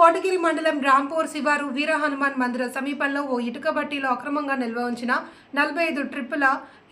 కోటగిరి మండలం రాంపూర్ శివారు వీర హనుమాన్ మందిర సమీపంలో ఓ ఇటుక బట్టీలో అక్రమంగా నిల్వ ఉంచిన నలభై ఐదు ట్రిప్పుల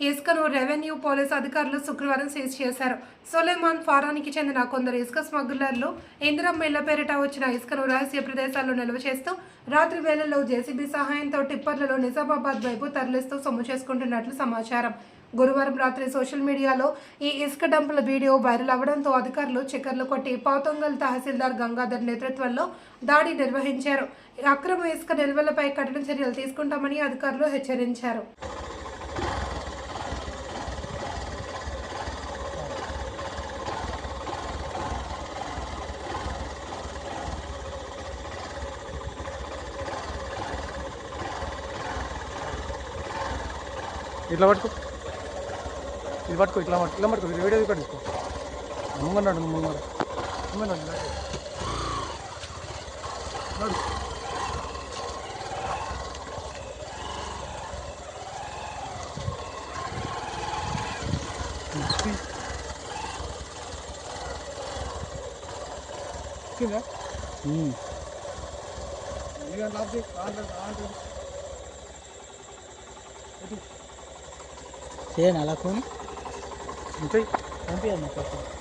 ఇసుకను రెవెన్యూ పోలీసు అధికారులు శుక్రవారం సీజ్ చేశారు. సొలైమాన్ ఫారానికి చెందిన కొందరు ఇసుక స్మగ్లర్లు ఇందిరం ఇళ్ళ పేరిట వచ్చిన ఇసుకను రహస్య ప్రదేశాల్లో నిల్వ చేస్తూ రాత్రి వేళల్లో జేసీబీ సహాయంతో టిప్పర్లలో నిజామాబాద్ వైపు తరలిస్తూ సొమ్ము చేసుకుంటున్నట్లు సమాచారం. గురువారం రాత్రి సోషల్ మీడియాలో ఈ ఇసుక డంపుల వీడియో వైరల్ అవడంతో అధికారులు చక్కర్లు కొట్టి పాతొంగల్ తహసీల్దార్ గంగాధర్ నేతృత్వంలో దాడి నిర్వహించారు. అక్రమ ఇసుక నిల్వలపై కఠిన చర్యలు తీసుకుంటామని అధికారులు హెచ్చరించారు. ఇట్లా పట్టుకో. ఇది పట్టుకో ఇట్లా ఇట్లా పట్టుకో వీడియో ఇక్కడ తీసుకో. ముంగన్నాడు ముంగన్నాడు ముంగన్నాడు నడు. కింద చేయి ఆన్ చేయను అలా 你这方便吗？这是。